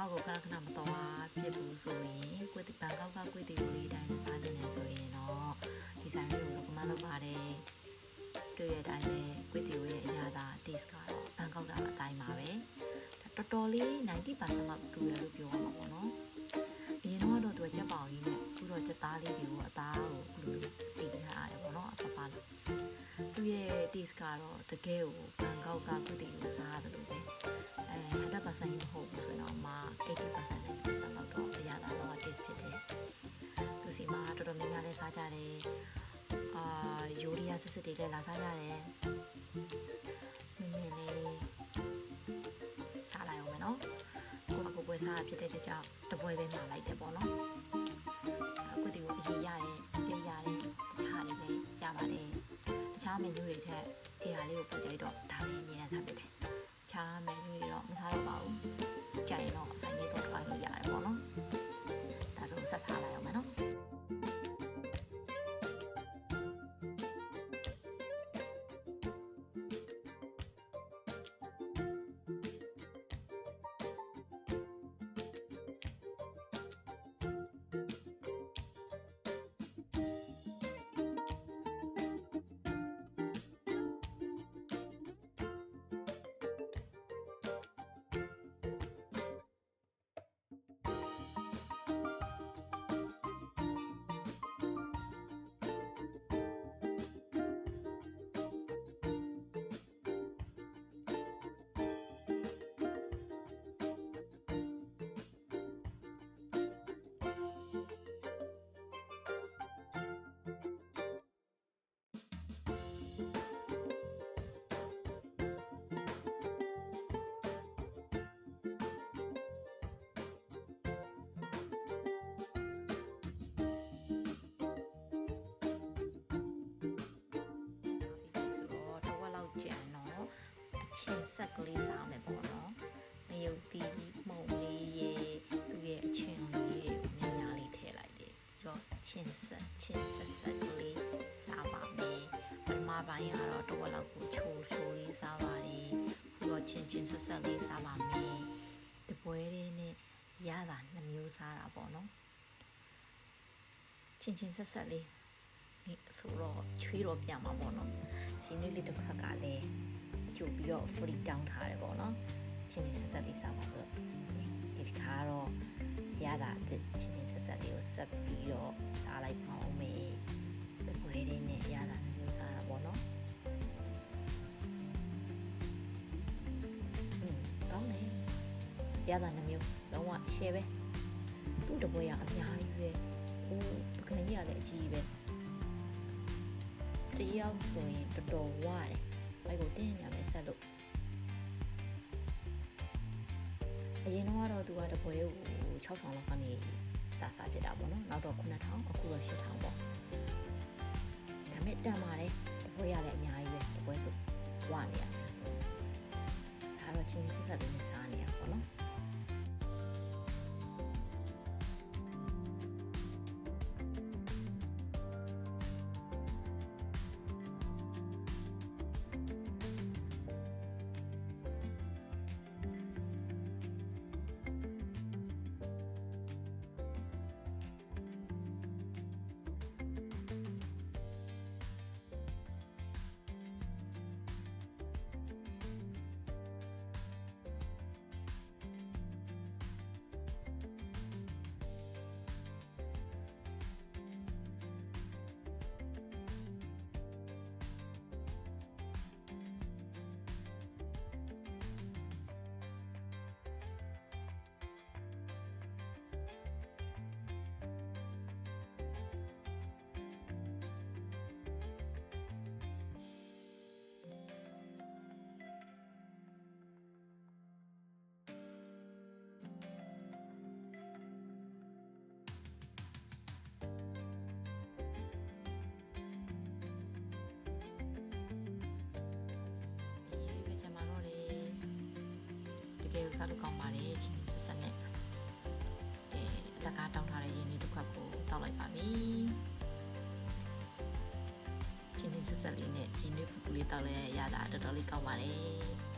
ကောက်ကိုခဏခဏမတော်ပါဖြစ်ဘူးဆိုရင်ကွက်တီဘန်ကောက်ကကွက်တီကိုလေးတိုင်းနဲ့စားခြင်းနေဆိုရင်တော့ဒီဇိုင်းလေးကို recommend လုပ်ပါတယ်တွေ့ရတဲ့အတိုင်းပဲကွက်တီကိုရဲ့အရာသာ taste ကတော့ဘန်ကောက်ကအတိုင်းပါပဲဒါတော်တော်လေး90%လောက်တူရလို့ပြောရမှာပေါ့နော်အရင်တော့သူကကြက်ပေါင်ကြီးနဲ့အခုတော့ကြက်သားလေးတွေကိုအသားကိုဘယ်လိုတည်ထားရတယ်ပေါ့နော်အပပလို့သူရဲ့ taste ကတော့တကယ်ကိုဘန်ကောက်ကကုတီကိုစားရတယ်လို့ပဲအဲ 100%မဟုတ်ဘူးဆိုတော့မှ80% 90%လောက်တော့အရသာတော့ taste ဖြစ်တယ်သူစီမှာတော်တော်များများလဲစားကြတယ်အာယိုရီယာစစ်စစ်တွေလည်းလာစားကြတယ်မင်းမင်းလေးစားလိုက်အောင်မယ်နော်ကိုကကိုပွဲစားဖြစ်တဲ့ကြောင့်တပွဲပဲမှာလိုက်တယ်ပေါ့နော်အခုဒီကိုအရေးရတယ်ပြရတယ်တခြားလေးလည်းရပါတယ်တခြားမန်နူတွေထက်ဒီဟာလေးကိုပို့ကြိုက်တော့ဒါလေးအမြင်နဲ့စားဖြစ်တယ်။တ ခြားမန်နူတွေတော့မစားတော့ပါဘူး။ကြိုက်ရင်တော့ဆိုင်လေးတော့ခိုင်းလို့ရတယ်ပေါ့နော်။ဒါဆိုဆက်စားလိုက်အောင်မယ်နော်။ အချင်းဆက်ကလေးစားမယ်ပေါ့နော်။ငရုတ်တီမှုံလေးရေသူ့ရဲ့အချင်းလေးကိုများများလေးထည့်လိုက်တယ်။ပြီးတော့ချင်းဆက်ချင်းဆက်ဆက်ကလေးစားပါမယ်။ပထမပိုင်းကတော့တစ်ဝက်လောက်ကိုချိုးချိုးလေးစားပါတယ်။ပြီးတော့ချင်းချင်းဆက်ဆက်လေးစားပါမယ်။တပွဲလေးနဲ့ရတာနှမျိုးစားတာပေါ့နော်။ချင်းချင်းဆက်ဆက်လေးဒီဆိုတော့ချွေးတော့ပြန်မှာပေါ့နော်ရှင်လေးလေးတစ်ခါကလည်း ကြိုပြီးတော့ free တောင်းထားတယ်ပေါ့နော်ချင်းချင်းဆက်ဆက်လေးစားပါလို့ဒီတစ်ခါတော့ရတာချင်းချင်းဆက်ဆက်လေးကိုဆက်ပြီးတော့စားလိုက်ပါအောင်မေတပွဲလေးနဲ့ရတာမျိုးစားတာပေါ့နော်อืมကောင်းတယ်ရတာနှမျိုးလုံးဝ share ပဲသူ့တပွဲရအများကြီးပဲဟိုပကံကြီးကလည်းအကြီးပဲတယောက်ဆိုရင်တော်တော်ဝရတယ်။ ဘိုက်ကိုတင်းရမယ်ဆက်လို့အရင်တော့ကတော့သူကတပွဲကို6000လောက်ကနေစာစာဖြစ်တာပေါ့နော်။နောက်တော့9000အခုတော့8000ပေါ့။ဒါပေမဲ့တန်ပါတယ်တပွဲရလည်းအများကြီးပဲတပွဲဆိုဝနေရမယ်ဆိုတော့ဒါတော့ချင်းချင်းဆက်ဆက်လေးနဲ့စားနေရပါတော့ တကယ်ကိုစားလို့ကောင်းပါတယ်ချင်းချင်းဆက်ဆက်နဲ့အဲအလကားတောင်းထားတဲ့ရင်းနှီးတစ်ခွက်ကိုတောက်လိုက်ပါပြီချင်းချင်းဆက်ဆက်လေးနဲ့ရင်းနှီးဖူဖူလေးတောက်လဲရတာတော်တော်လေးကောင်းပါတယ်